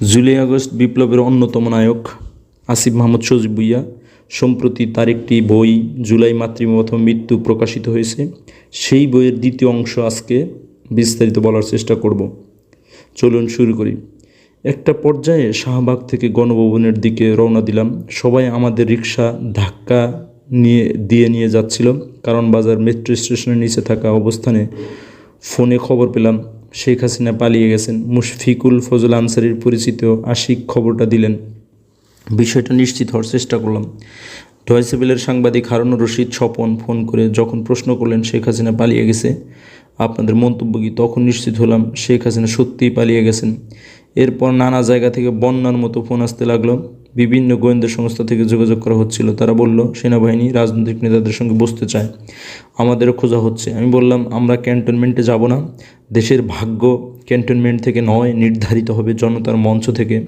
July August বিপ্লবের অন্যতম নায়ক আসিফ মাহমুদ সজিব ভুইয়া। সম্প্রতি তার একটি বই জুলাই অথবা মৃত্যু প্রকাশিত হয়েছে। সেই বইয়ের দ্বিতীয় অংশ আজকে বিস্তারিত বলার চেষ্টা করব। চলুন শুরু করি। একটা পর্যায়ে শাহবাগ থেকে গণভবনের দিকে রওনা দিলাম। সবাই আমাদের রিক্সা ধাক্কা নিয়ে, দিয়ে নিয়ে যাচ্ছিল। কারণ বাজার মেট্রো স্টেশনের নিচে থাকা অবস্থানে ফোনে খবর পেলাম। শেখ হাসিনা পালিয়ে গেছেন। মুশফিকুল ফজল আনসারির পরিচিত আশিক খবরটা দিলেন। বিষয়টা নিশ্চিত হওয়ার চেষ্টা করলাম। ডয়সেবেলের সাংবাদিক হারুন রশিদ স্বপন ফোন করে যখন প্রশ্ন করলেন, শেখ হাসিনা পালিয়ে গেছে? আপনাদের মন্তব্য কি? তখন নিশ্চিত হলাম শেখ হাসিনা সত্যিই পালিয়ে গেছেন। এরপর নানা জায়গা থেকে বন্যার মতো ফোন আসতে লাগল। বিভিন্ন গোয়েন্দা সংস্থা থেকে যোগাযোগ করা হচ্ছিল। তারা বলল, সেনাবাহিনী রাজনৈতিক নেতাদের সঙ্গে বসতে চায়। আমাদেরও খোঁজা হচ্ছে। আমি বললাম, আমরা ক্যান্টনমেন্টে যাব না। দেশের ভাগ্য ক্যান্টনমেন্ট থেকে নয়, নির্ধারিত হবে জনতার মঞ্চ থেকে।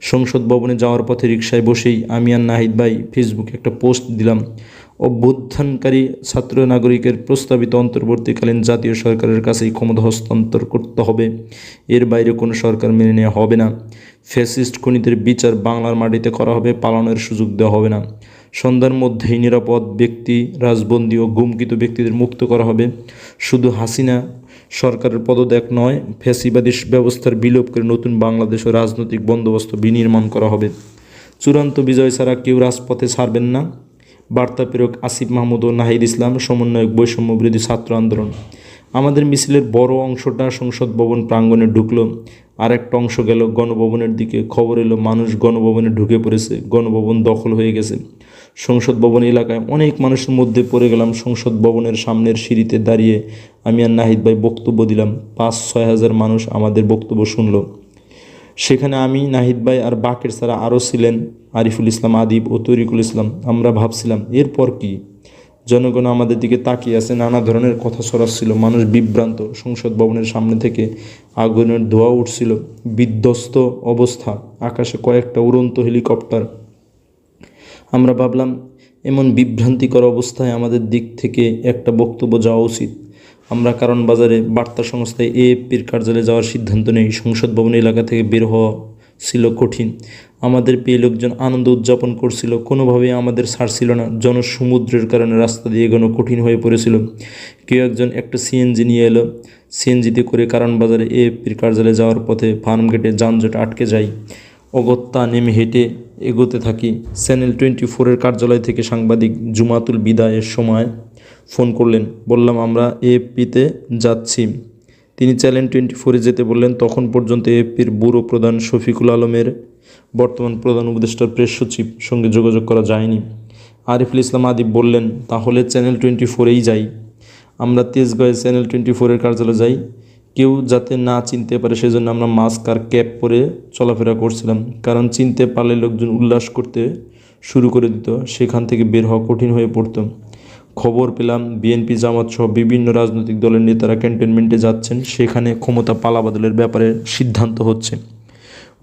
সংসদ ভবনে যাওয়ার পথে রিক্সায় বসেই আমি আর নাহিদ ভাই ফেসবুকে একটা পোস্ট দিলাম। অভ্যুত্থানকারী ছাত্র নাগরিকের প্রস্তাবিত অন্তর্বর্তীকালীন জাতীয় সরকারের কাছেই ক্ষমতা হস্তান্তর করতে হবে। এর বাইরে কোনো সরকার মেনে নেওয়া হবে না। ফ্যাসিস্ট খুনিদের বিচার বাংলার মাটিতে করা হবে, পালনের সুযোগ দেওয়া হবে না। সন্ধ্যার মধ্যেই নিরাপদ ব্যক্তি, রাজবন্দী ও গুমকিত ব্যক্তিদের মুক্ত করা হবে। শুধু হাসিনা সরকারের পদত্যাগ নয়, ফ্যাসিবাদী ব্যবস্থার বিলোপ করে নতুন বাংলাদেশ ও রাজনৈতিক বন্দোবস্ত বিনির্মাণ করা হবে। চূড়ান্ত বিজয় ছাড়া কেউ রাজপথে ছাড়বেন না। বার্তা প্রেরক আসিফ মাহমুদ ও নাহিদ ইসলাম সমন্বয়ক বৈষম্য বিরোধী ছাত্র আন্দোলন। আমাদের মিছিলের বড় অংশটা সংসদ ভবন প্রাঙ্গণে ঢুকলো। আর একটা অংশ গেল গণভবনের দিকে। খবর এলো, মানুষ গণভবনে ঢুকে পড়েছে। গণভবন দখল হয়ে গেছে। সংসদ ভবন এলাকায় অনেক মানুষের মধ্যে পড়ে গেলাম। সংসদ ভবনের সামনের সিঁড়িতে দাঁড়িয়ে আমি আর নাহিদ ভাই বক্তব্য দিলাম। পাঁচ ছয় হাজার মানুষ আমাদের বক্তব্য শুনলো। সেখানে আমি নাহিদ ভাই আর বাকের ছাড়া আরও ছিলেন, আরিফুল ইসলাম, আদিব ও তরিকুল ইসলাম। আমরা ভাবছিলাম, এরপর কি? জনগণ আমাদের দিকে তাকিয়ে আছে, নানা ধরনের কথা ছড়াচ্ছিল, মানুষ বিভ্রান্ত, সংসদ ভবনের সামনে থেকে আগুনের ধোয়া উঠছিল, বিধ্বস্ত অবস্থা, আকাশে কয়েকটা উড়ন্ত হেলিকপ্টার। আমরা ভাবলাম, এমন বিভ্রান্তিকর অবস্থায় আমাদের দিক থেকে একটা বক্তব্য যাওয়া উচিত। আমরা কারণ বাজারে বার্তা সংস্থায় এএফপির কার্যালয়ে যাওয়ার সিদ্ধান্ত নেই। সংসদ ভবন এলাকা থেকে বের হওয়া ছিল কঠিন। আমাদের পেয়ে লোকজন আনন্দ উদযাপন করছিল। কোনোভাবেই আমাদের ছাড়ছিল না। জনসমুদ্রের কারণে রাস্তা দিয়ে এগোনো কঠিন হয়ে পড়েছিল। কেউ একজন একটা সিএনজি নিয়ে এলো। সিএনজিতে করে কারণ বাজারে এএফপির কার্যালয়ে যাওয়ার পথে ফার্ম গেটে যানজট আটকে যায়। অগত্যা নেমে হেঁটে এগোতে থাকি। চ্যানেল টোয়েন্টি ফোরের কার্যালয় থেকে সাংবাদিক জুমাতুল বিদায়ের সময় ফোন করলেন। বললাম, আমরা এএফপিতে যাচ্ছি। তিনি চ্যানেল টোয়েন্টি ফোরে যেতে বললেন। তখন পর্যন্ত এএফপির ব্যুরো প্রধান শফিকুল আলমের বর্তমান প্রধান উপদেষ্টার প্রেস সচিব সঙ্গে যোগাযোগ করা যায়নি। আরিফুল ইসলাম আদিব বললেন, তাহলে চ্যানেল টোয়েন্টি ফোরেই যাই। আমরা তেজগাঁয়ে চ্যানেল টোয়েন্টি ফোরের কার্যালয়ে যাই। কেউ যাতে না চিনতে পারে সেজন্য আমরা মাস্ক আর ক্যাপ পরে চলাফেরা করছিলাম। কারণ চিনতে পারলে লোকজন উল্লাস করতে শুরু করে দিত। সেখান থেকে বের হওয়া কঠিন হয়ে পড়তো। খবর পেলাম বিএনপি জামাত সহ বিভিন্ন রাজনৈতিক দলের নেতারা ক্যান্টনমেন্টে যাচ্ছেন, সেখানে ক্ষমতা পালাবাদলের ব্যাপারে সিদ্ধান্ত হচ্ছে।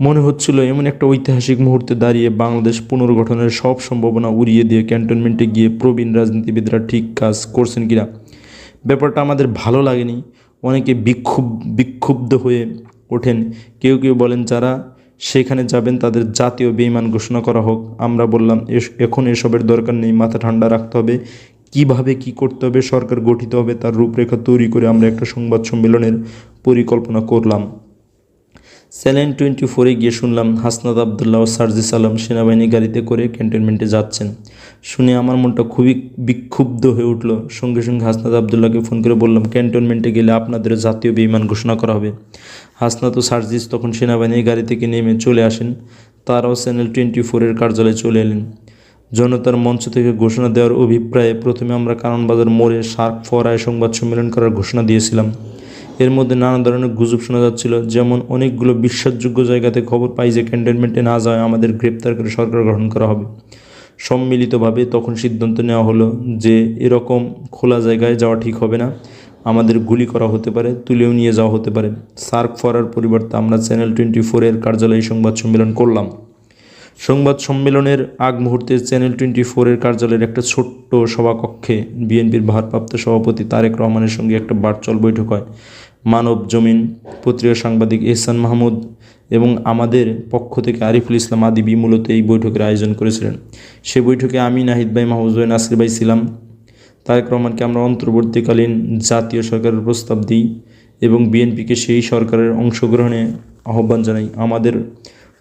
মনে হচ্ছিল এমন একটা ঐতিহাসিক মুহূর্তে দাঁড়িয়ে বাংলাদেশ পুনর্গঠনের সব সম্ভাবনা উড়িয়ে দিয়ে ক্যান্টনমেন্টে গিয়ে প্রবীণ রাজনীতিবিদরা ঠিক কাজ করছেন কিনা? ব্যাপারটা আমাদের ভালো লাগেনি। অনেকে বিক্ষুব, বিক্ষুব্ধ হয়ে ওঠেন। কেউ কেউ বলেন, যারা সেখানে যাবেন, তাদের জাতীয় বেইমান ঘোষণা করা হোক। আমরা বললাম এখন এসবের দরকার নেই, মাথা ঠান্ডা রাখতে হবে। কীভাবে কি করতে হবে, সরকার গঠিত হবে, তার রূপরেখা তৈরি করে আমরা একটা সংবাদ সম্মেলনের পরিকল্পনা করলাম। স্যালেন টোয়েন্টি ফোরে গিয়ে শুনলাম হাসনাদ আবদুল্লাহ ও সার্জিস আলম সেনাবাহিনী গাড়িতে করে ক্যান্টনমেন্টে যাচ্ছেন। শুনে আমার মনটা খুবই বিক্ষুব্ধ হয়ে উঠল। সঙ্গে সঙ্গে হাসনাদ আবদুল্লাহকে ফোন করে বললাম, ক্যান্টনমেন্টে গেলে আপনাদের জাতীয় বিমান ঘোষণা করা হবে। হাসনাত ও সার্জিস তখন সেনাবাহিনীর গাড়ি থেকে নেমে চলে আসেন। তারাও চ্যানেল টোয়েন্টি ফোরের কার্যালয়ে চলে এলেন। জনতার মঞ্চ থেকে ঘোষণা দেওয়ার অভিপ্রায়ে প্রথমে আমরা কারণবাজার মোড়ে সার্ক ফরায় সংবাদ সম্মেলন করার ঘোষণা দিয়েছিলাম। এর মধ্যে নানা ধরনের গুজব শোনা যাচ্ছিল, যেমন, অনেকগুলো বিশ্বাসযোগ্য জায়গাতে খবর পাই যে ক্যান্টনমেন্টে না যায় আমাদের গ্রেপ্তার করে সরকার গঠন করা হবে। সম্মিলিতভাবে তখন সিদ্ধান্ত নেওয়া হলো যে, এরকম খোলা জায়গায় যাওয়া ঠিক হবে না। আমাদের গুলি করা হতে পারে, তুলেও নিয়ে যাওয়া হতে পারে। সার্ক ফরার পরিবর্তে আমরা চ্যানেল টোয়েন্টি ফোরের কার্যালয়ে সংবাদ সম্মেলন করলাম। সংবাদ সম্মেলনের আগ মুহূর্তে চ্যানেল টোয়েন্টি ফোরের কার্যালয়ের একটা ছোট্ট সভাকক্ষে বিএনপির ভারপ্রাপ্ত সভাপতি তারেক রহমানের সঙ্গে একটা বার্চল বৈঠক হয়। মানব জমিন পত্রিকা সাংবাদিক এহসান মাহমুদ এবং আমাদের পক্ষ থেকে আরিফুল ইসলাম আদিবি মূলত এই বৈঠকের আয়োজন করেছিলেন। সে বৈঠকে আমি, নাহিদ ভাই মাহবুজ ভাই, নাসির ভাই ছিলাম। তারেক রহমানকে আমরা অন্তর্বর্তীকালীন জাতীয় সরকারের প্রস্তাব দিই এবং বিএনপিকে সেই সরকারের অংশগ্রহণে আহ্বান জানাই। আমাদের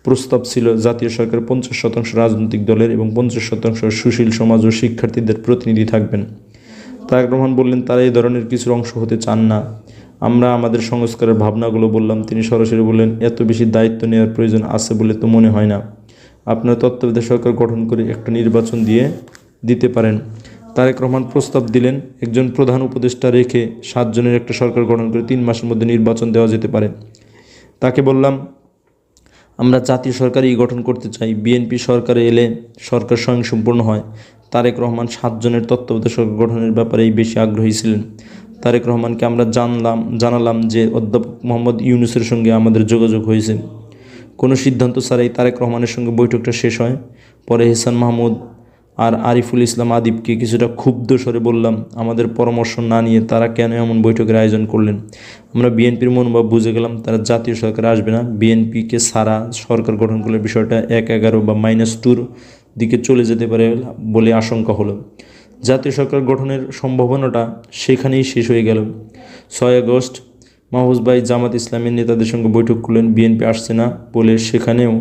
প্রস্তাব ছিল জাতীয় সরকার পঞ্চাশ শতাংশ রাজনৈতিক দলের এবং পঞ্চাশ শতাংশ সুশীল সমাজ ও শিক্ষার্থীদের প্রতিনিধি থাকবেন। তারেক রহমান বললেন, তারা এই ধরনের কিছুর অংশ হতে চান না। আমরা আমাদের সংস্কারের ভাবনাগুলো বললাম। তিনি সরাসরি বললেন, এত বেশি দায়িত্ব নেওয়ার প্রয়োজন আছে বলে তো মনে হয় না। আপনার তত্ত্বাবধায়ক সরকার গঠন করে একটা নির্বাচন দিয়ে দিতে পারেন। তারেক রহমান প্রস্তাব দিলেন, একজন প্রধান উপদেষ্টা রেখে সাতজনের একটা সরকার গঠন করে তিন মাসের মধ্যে নির্বাচন দেওয়া যেতে পারে। তাকে বললাম আমরা জাতীয় সরকারই গঠন করতে চাই। বিএনপি সরকারে এলে সরকার স্বয়ংসম্পূর্ণ হয়। তারেক রহমান সাতজনের তত্ত্বাবধায়ক গঠনের ব্যাপারেই বেশি আগ্রহী ছিলেন। তারেক রহমানকে আমরা জানলাম, জানালাম যে অধ্যাপক মোহাম্মদ ইউনুসের সঙ্গে আমাদের যোগাযোগ হয়েছে। কোনো সিদ্ধান্ত ছাড়াই তারেক রহমানের সঙ্গে বৈঠকটা শেষ হয়। পরে হেসান মাহমুদ আর আরিফুল ইসলাম আদিবকে কিছুটা ক্ষুব্ধ স্বরে বললাম, আমাদের পরামর্শ না নিয়ে তারা কেন এমন বৈঠকের আয়োজন করলেন? আমরা বিএনপির মনোভাব বুঝে গেলাম, তারা জাতীয় সরকার আসবে না। বিএনপিকে সারা সরকার গঠন করলে বিষয়টা এক এগারো বা মাইনাস টুর দিকে চলে যেতে পারে বলে আশঙ্কা হলো। জাতীয় সরকার গঠনের সম্ভাবনাটা সেখানেই শেষ হয়ে গেল। ছয় আগস্ট, মাহফুজ ভাই জামাত ইসলামের নেতাদের সঙ্গে বৈঠক করলেন, বিএনপি আসছে না বলে সেখানেও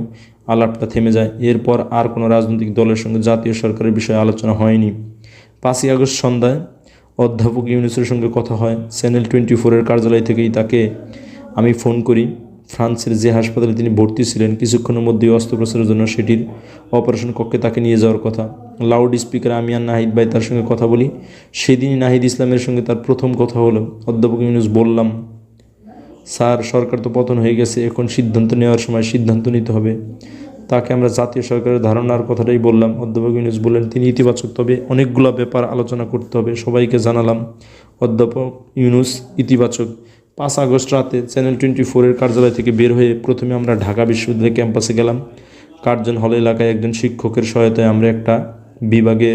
আলাপটা থেমে যায়। এরপর আর কোনো রাজনৈতিক দলের সঙ্গে জাতীয় সরকারের বিষয়ে আলোচনা হয়নি। পাঁচই আগস্ট সন্ধ্যায় অধ্যাপক ইউনুসের সঙ্গে কথা হয়। চ্যানেল টোয়েন্টি ফোরের কার্যালয় থেকেই তাকে আমি ফোন করি। ফ্রান্সের যে হাসপাতালে তিনি ভর্তি ছিলেন, কিছুক্ষণের মধ্যেই অস্ত্রোপচারের জন্য সেটির অপারেশন কক্ষে তাকে নিয়ে যাওয়ার কথা। লাউড স্পিকারে আমি আর নাহিদ ভাই তার সঙ্গে কথা বলি। সেদিনই নাহিদ ইসলামের সঙ্গে তার প্রথম কথা হলো, অধ্যাপক ইউনুস, বললাম স্যার, সরকার তো পতন হয়ে গেছে, এখন সিদ্ধান্ত নেওয়ার সময় সিদ্ধান্ত নিতে হবে। তাকে আমরা জাতীয় সরকারের ধারণার কথাটাই বললাম। অধ্যাপক ইউনুস বললেন, তিনি ইতিবাচক, তবে অনেকগুলো ব্যাপার আলোচনা করতে হবে। সবাইকে জানালাম, অধ্যাপক ইউনুস ইতিবাচক। পাঁচ আগস্ট রাতে চ্যানেল টোয়েন্টি ফোরের কার্যালয় থেকে বের হয়ে প্রথমে আমরা ঢাকা বিশ্ববিদ্যালয় ক্যাম্পাসে গেলাম। কার্জন হল এলাকায় একজন শিক্ষকের সহায়তায় আমরা একটা বিভাগে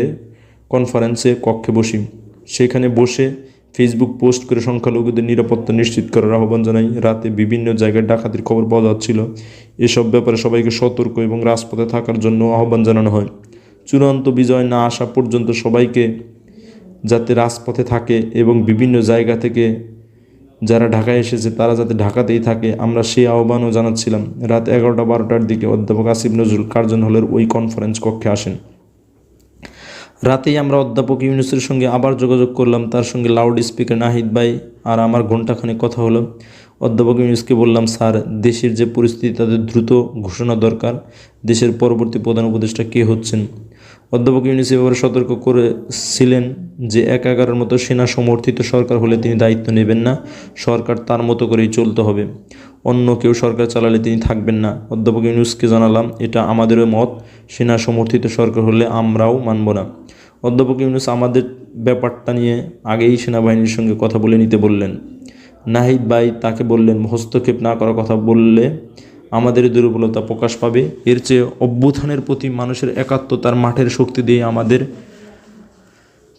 কনফারেন্সে কক্ষে বসি। সেখানে বসে ফেসবুক পোস্ট করে সংখ্যালঘুদের নিরাপত্তা নিশ্চিত করার আহ্বান জানাই। রাতে বিভিন্ন জায়গায় ডাকাতির খবর পাওয়া যাচ্ছিল। এসব ব্যাপারে সবাইকে সতর্ক এবং রাজপথে থাকার জন্য আহ্বান জানানো হয়। চূড়ান্ত বিজয় না আসা পর্যন্ত সবাইকে যাতে রাজপথে থাকে এবং বিভিন্ন জায়গা থেকে যারা ঢাকায় এসেছে, তারা যাতে ঢাকাতেই থাকে, আমরা সেই আহ্বানও জানাচ্ছিলাম। রাত এগারোটা বারোটার দিকে অধ্যাপক আসিফ নজরুল কার্জন হলের ওই কনফারেন্স কক্ষে আসেন। রাতেই আমরা অধ্যাপক ইউনুসের সঙ্গে আবার যোগাযোগ করলাম। তার সঙ্গে লাউড স্পিকার নাহিদ ভাই আর আমার ঘন্টাখানে কথা হলো। অধ্যাপক ইউনুসকে বললাম, স্যার, দেশের যে পরিস্থিতি, তাদের দ্রুত ঘোষণা দরকার। দেশের পরবর্তী প্রধান উপদেষ্টা কে হচ্ছেন? অধ্যাপক ইউনুস এভাবে সতর্ক করেছিলেন যে, এক এগারোর মতো সেনা সমর্থিত সরকার হলে তিনি দায়িত্ব নেবেন না। সরকার তার মতো করেই চলতে হবে। অন্য কেউ সরকার চালালে তিনি থাকবেন না। অধ্যাপক ইউনুসকে জানালাম, এটা আমাদেরও মত। সেনা সমর্থিত সরকার হলে আমরাও মানব না। অধ্যাপক ইউনুস আমাদের ব্যাপারটা নিয়ে আগেই সেনাবাহিনীর সঙ্গে কথা বলে নিতে বললেন। নাহিদ ভাই তাকে বললেন, হস্তক্ষেপ না করার কথা বললে আমাদের দুর্বলতা প্রকাশ পাবে। এর চেয়ে অভ্যুত্থানের প্রতি মানুষের একাত্মতার মাঠের শক্তি দিয়ে আমাদের,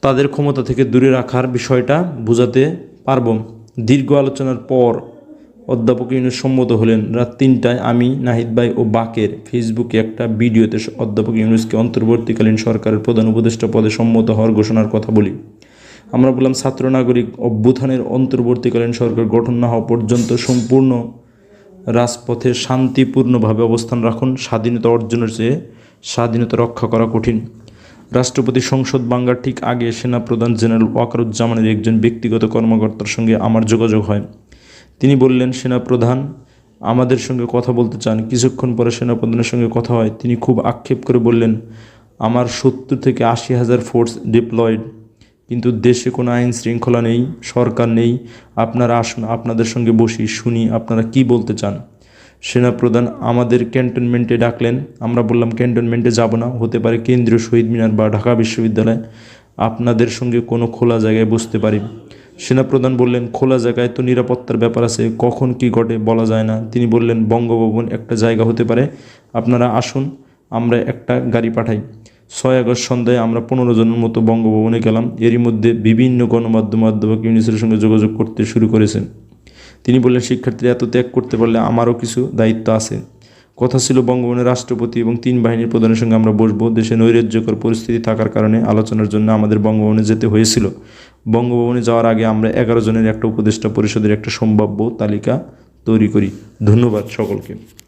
তাদের ক্ষমতা থেকে দূরে রাখার বিষয়টা বোঝাতে পারব। দীর্ঘ আলোচনার পর অধ্যাপক ইউনুস সম্মত হলেন, রাত তিনটায় আমি, নাহিদ ভাই ও বাকের ফেসবুকে একটা ভিডিওতে অধ্যাপক ইউনুসকে অন্তর্বর্তীকালীন সরকারের প্রধান উপদেষ্টা পদে সম্মত হওয়ার ঘোষণার কথা বলি। আমরা বললাম ছাত্র নাগরিক অভ্যুত্থানের অন্তর্বর্তীকালীন সরকার গঠন না হওয়া পর্যন্ত সম্পূর্ণ রাজপথে শান্তিপূর্ণভাবে অবস্থান রাখুন, স্বাধীনতা অর্জনের চেয়ে স্বাধীনতা রক্ষা করা কঠিন। রাষ্ট্রপতি সংসদ বাংলার ঠিক আগে সেনাপ্রধান জেনারেল ওয়াকারুজ্জামানের একজন ব্যক্তিগত কর্মকর্তার সঙ্গে আমার যোগাযোগ হয়। তিনি বললেন, সেনাপ্রধান, আমাদের সঙ্গে কথা বলতে চান। কিছুক্ষণ পরে সেনাপ্রধানের সঙ্গে কথা হয়। তিনি খুব আক্ষেপ করে বললেন, আমার সত্তর থেকে আশি হাজার ফোর্স ডিপ্লয়েড, কিন্তু দেশে কোনো আইন শৃঙ্খলা নেই, সরকার নেই। আপনারা আসুন, আপনাদের সঙ্গে বসি, শুনি, আপনারা কি বলতে চান? সেনাপ্রধান আমাদের ক্যান্টনমেন্টে ডাকলেন। আমরা বললাম, ক্যান্টনমেন্টে যাব না, হতে পারে কেন্দ্রীয় শহীদ মিনার বা ঢাকা বিশ্ববিদ্যালয়। আপনাদের সঙ্গে কোনো খোলা জায়গায় বসতে পারি। সেনাপ্রধান বললেন, খোলা জায়গায় তো নিরাপত্তার ব্যাপার আছে, কখন কি ঘটে বলা যায় না। তিনি বললেন, বঙ্গভবন একটা জায়গা হতে পারে, আপনারা আসুন, আমরা একটা গাড়ি পাঠাই। ছয় আগস্ট সন্ধ্যায় আমরা পনেরো জনের মতো বঙ্গভবনে গেলাম। এরই মধ্যে বিভিন্ন গণমাধ্যম অধ্যাপক ইউনিসের সঙ্গে যোগাযোগ করতে শুরু করেছেন। তিনি বললেন, শিক্ষার্থীরা এত ত্যাগ করতে পারলে আমারও কিছু দায়িত্ব আছে। কথা ছিল বঙ্গভবনের রাষ্ট্রপতি এবং তিন বাহিনীর প্রধানের সঙ্গে আমরা বসবো। দেশে নৈরাজ্যকর পরিস্থিতি থাকার কারণে আলোচনার জন্য আমাদের বঙ্গভবনে যেতে হয়েছিল। বঙ্গভবনে যাওয়ার আগে আমরা এগারো জনের একটা উপদেষ্টা পরিষদের একটা সম্ভাব্য তালিকা তৈরি করি। ধন্যবাদ সকলকে।